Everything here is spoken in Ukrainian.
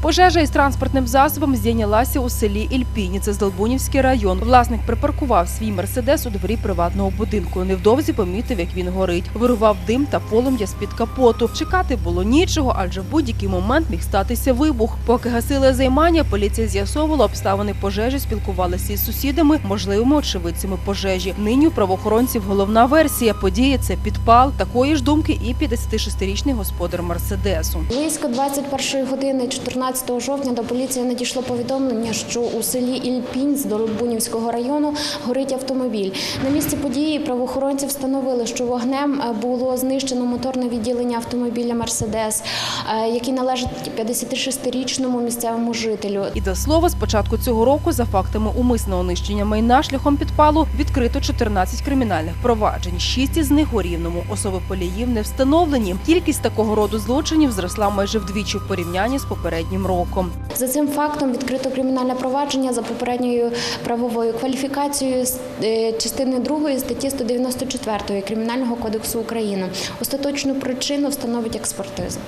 Пожежа із транспортним засобом здійнялася у селі Ільпіні. Це Здолбунівський район. Власник припаркував свій мерседес у дворі приватного будинку. Невдовзі помітив, як він горить. Вирував дим та полум'я з під капоту. Чекати було нічого, адже в будь-який момент міг статися вибух. Поки гасили займання, поліція з'ясовувала обставини пожежі, спілкувалася із сусідами, можливими очевидцями пожежі. Нині у правоохоронців головна версія події це підпал. Такої ж думки і 56-річний господар мерседесу. Близько 21 години 14 жовтня до поліції надійшло повідомлення, що у селі Ільпінь з Долбунівського району горить автомобіль. На місці події правоохоронці встановили, що вогнем е, було знищено моторне відділення автомобіля Мерседес, е, який належить 56-річному місцевому жителю. І до слова, з початку цього року за фактами умисного нищення майна шляхом підпалу відкрито 14 кримінальних проваджень. Шість із них у рівному. Особи поліїв не встановлені. Кількість такого роду злочинів зросла майже вдвічі в порівнянні з попереднім роком. За цим фактом відкрито кримінальне провадження за попередньою правовою кваліфікацією е, частини 2 статті 194 Кримінального кодексу України. Остаточну причину встановить експертиза.